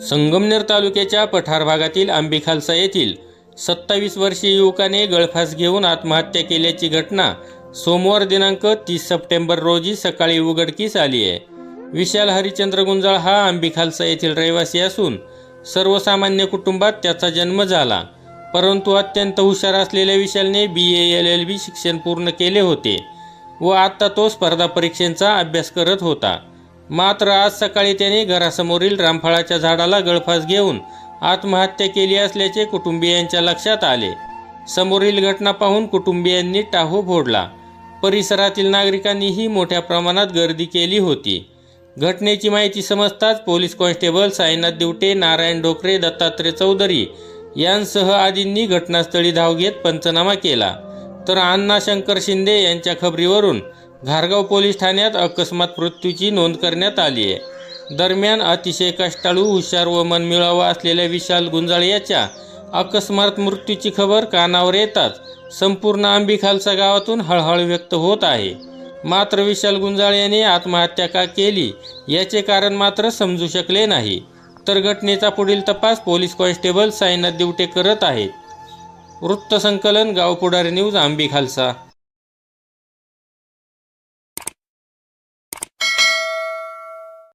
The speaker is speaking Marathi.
संगमनेर तालुक्याच्या पठार भागातील आंबेखालसा येथील सत्तावीस वर्षीय युवकाने गळफास घेऊन आत्महत्या केल्याची घटना सोमवार दिनांक तीस सप्टेंबर रोजी सकाळी उघडकीस आली आहे. विशाल हरिचंद्र गुंजाळ हा आंबेखालसा येथील रहिवासी असून सर्वसामान्य कुटुंबात त्याचा जन्म झाला. परंतु अत्यंत हुशार असलेल्या विशालने बी ए एल एल बी शिक्षण पूर्ण केले होते व आता तो स्पर्धा परीक्षांचा अभ्यास करत होता. मात्र आज सकाळी त्याने घरासमोरील रामफळाच्या झाडाला गळफास घेऊन आत्महत्या केली असल्याचे कुटुंबियांच्या लक्षात आले. समोरील घटना पाहून कुटुंबियांनी टाहू फोडला. परिसरातील नागरिकांनीही मोठ्या प्रमाणात गर्दी केली होती. घटनेची माहिती समजताच पोलीस कॉन्स्टेबल साईनाथ दिवटे नारायण डोकरे दत्तात्रय चौधरी यांसह आदींनी घटनास्थळी धाव घेत पंचनामा केला. तर अण्णा शंकर शिंदे यांच्या खबरीवरून घारगाव पोलीस ठाण्यात अकस्मात मृत्यूची नोंद करण्यात आली आहे. दरम्यान अतिशय कष्टाळू हुशार व मनमिळावा असलेल्या विशाल गुंजाळ याच्या अकस्मात मृत्यूची खबर कानावर येताच संपूर्ण आंबी खालसा गावातून हळहळ व्यक्त होत आहे. मात्र विशाल गुंजाळ याने आत्महत्या का केली याचे कारण मात्र समजू शकले नाही. तर घटनेचा पुढील तपास पोलीस कॉन्स्टेबल साईनाथ दिवटे करत आहेत. वृत्तसंकलन गाव पुढारी न्यूज आंबी खालसा.